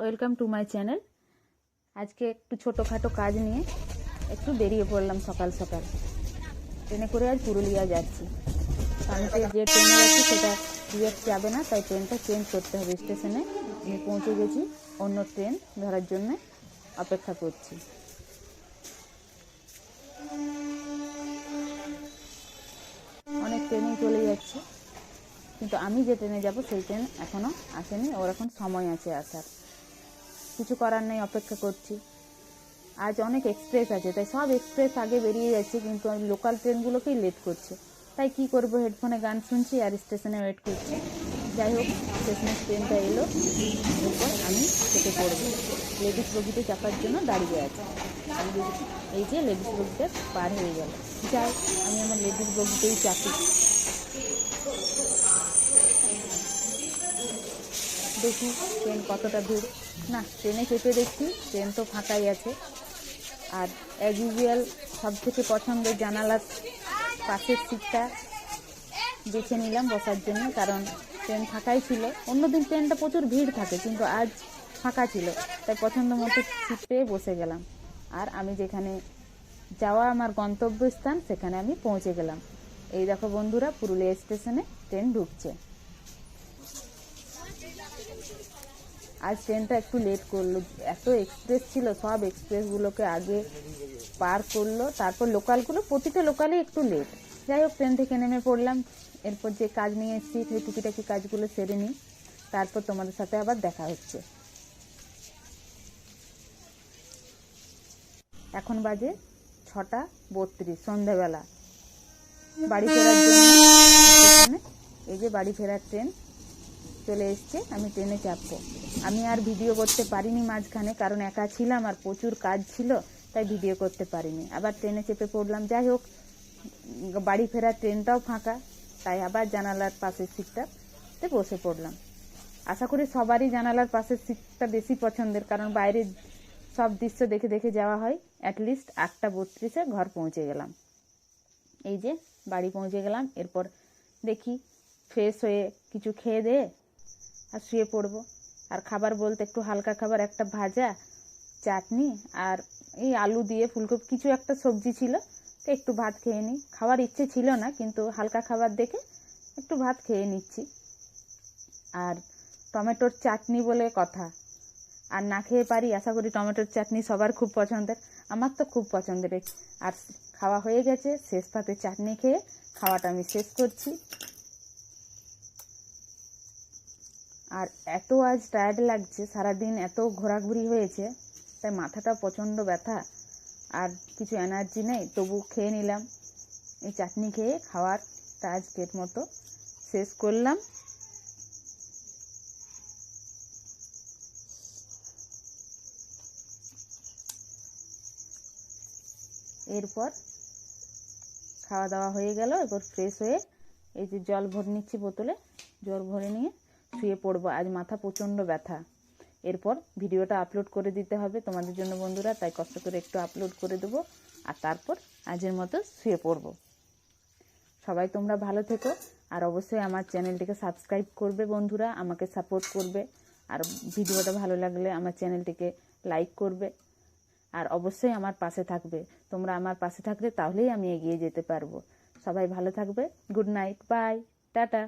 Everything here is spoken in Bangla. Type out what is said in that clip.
ওয়েলকাম টু মাই চ্যানেল আজকে একটু ছোটোখাটো কাজ নিয়ে একটু বেরিয়ে পড়লাম সকাল সকাল। ট্রেনে করে আজ পুরুলিয়া যাচ্ছি। আমি যে ট্রেনে যাচ্ছি সেটা ডিরেক্ট যাবে না, তাই ট্রেনটা চেঞ্জ করতে হবে স্টেশনে আমি পৌঁছে গেছি অন্য ট্রেন ধরার জন্য অপেক্ষা করছি। অনেক ট্রেনেই চলে যাচ্ছে। কিন্তু আমি যে ট্রেনে যাব সেই ট্রেন এখনও আসেনি। ওর এখন সময় আছে আসার। কিছু করার নেই, অপেক্ষা করছি। আজ অনেক এক্সপ্রেস আছে, তাই সব এক্সপ্রেস আগে বেরিয়ে যাচ্ছে, কিন্তু আমি লোকাল ট্রেনগুলোকেই লেট করছে। তাই কি করব হেডফোনে গান শুনছি আর স্টেশনে ওয়েট করছি। যাই হোক স্টেশনের ট্রেনটা এলো। এরপর আমি চেপে পড়ব। লেডিস বগিতে চাপার জন্য দাঁড়িয়ে আছে। এই যে লেডিস বগিটা পার হয়ে গেল। যাই, আমি আমার লেডিস বগিতেই চাপি। দেখি ট্রেন কতটা ভিড় না, ট্রেনে চেপে দেখছি ট্রেন তো ফাঁকাই আছে। আর অ্যাজ ইউজুয়াল সব থেকে পছন্দের জানালার পাশের সিটটা বেছে নিলাম বসার জন্য, কারণ ট্রেন ফাঁকাই ছিল। অন্যদিন ট্রেনটা প্রচুর ভিড় থাকে, কিন্তু আজ ফাঁকা ছিল। তাই পছন্দ মতো সিট পেয়ে বসে গেলাম। আর আমি যেখানে যাওয়া আমার গন্তব্যস্থান, সেখানে আমি পৌঁছে গেলাম। এই দেখো বন্ধুরা, পুরুলিয়া স্টেশনে ট্রেন ঢুকছে। আজ ট্রেনটা একটু লেট করল। এত এক্সপ্রেস ছিল, সব এক্সপ্রেসগুলোকে আগে পার করল। তারপর লোকালগুলো প্রতিটা লোকালে একটু লেট যাই হোক ট্রেন থেকে নেমে পড়লাম। এরপর যে কাজ নিয়ে এসেছি, সেই টুকিটাকি কাজগুলো সেরে নিই। তারপর তোমাদের সাথে আবার দেখা হচ্ছে। এখন বাজে ছটা বত্রিশ সন্ধ্যাবেলা বাড়ি ফেরার জন্য, এই যে বাড়ি ফেরার ট্রেন চলে এসছে, আমি ট্রেনে চাপবো। আমি আর ভিডিও করতে পারিনি মাঝখানে, কারণ একা ছিলাম আর প্রচুর কাজ ছিল, তাই ভিডিও করতে পারিনি। আবার ট্রেনে চেপে পড়লাম, যাই হোক, বাড়ি ফেরার ট্রেনটাও ফাঁকা, তাই আবার জানালার পাশের সিটটাতে বসে পড়লাম। আশা করি সবারই জানালার পাশের সিটটা বেশি পছন্দের, কারণ বাইরের সব দৃশ্য দেখে দেখে যাওয়া হয়। অ্যাটলিস্ট আটটা বত্রিশে ঘর পৌঁছে গেলাম। এই যে বাড়ি পৌঁছে গেলাম, এরপর দেখি ফ্রেশ হয়ে কিছু খেয়ে দিয়ে আর শুয়ে পড়ব। আর খাবার বলতে একটু হালকা খাবার, একটা ভাজা, চাটনি আর এই আলু দিয়ে ফুলকপি, কিছু একটা সবজি ছিল, তো একটু ভাত খেয়ে নিই। খাওয়ার ইচ্ছে ছিল না, কিন্তু হালকা খাবার দেখে একটু ভাত খেয়ে নিচ্ছি। আর টমেটোর চাটনি বলে কথা। আর না খেয়ে পারি, আশা করি টমেটোর চাটনি সবার খুব পছন্দের। আমার তো খুব পছন্দের আর খাওয়া হয়ে গেছে, শেষ পাতে চাটনি খেয়ে খাওয়াটা আমি শেষ করছি। আর এত আজ টায়ার্ড লাগছে, সারাদিন এত ঘোরাঘুরি হয়েছে, তাই মাথাটা প্রচণ্ড ব্যথা। আর কিছু এনার্জি নেই, তবু খেয়ে নিলাম। এই চাটনি খেয়ে খাওয়ারটা আজকের মতো শেষ করলাম। এরপর খাওয়া দাওয়া হয়ে গেল, এরপর ফ্রেশ হয়ে এই যে জল ভরে নিচ্ছি বোতলে, জল ভরে নিয়ে শুয়ে পড়ব, আজ মাথা প্রচণ্ড ব্যথা। এরপর ভিডিওটা আপলোড করে দিতে হবে তোমাদের জন্য বন্ধুরা, তাই কষ্ট করে একটু আপলোড করে দেবো, আর তারপর আজের মতো শুয়ে পড়ব। সবাই তোমরা ভালো থেকো, আর অবশ্যই আমার চ্যানেলটিকে সাবস্ক্রাইব করবে বন্ধুরা, আমাকে সাপোর্ট করবে, আর ভিডিওটা ভালো লাগলে আমার চ্যানেলটিকে লাইক করবে, আর অবশ্যই আমার পাশে থাকবে। তোমরা আমার পাশে থাকলে তাহলেই আমি এগিয়ে যেতে পারব। সবাই ভালো থাকবে গুড নাইট বাই টাটা।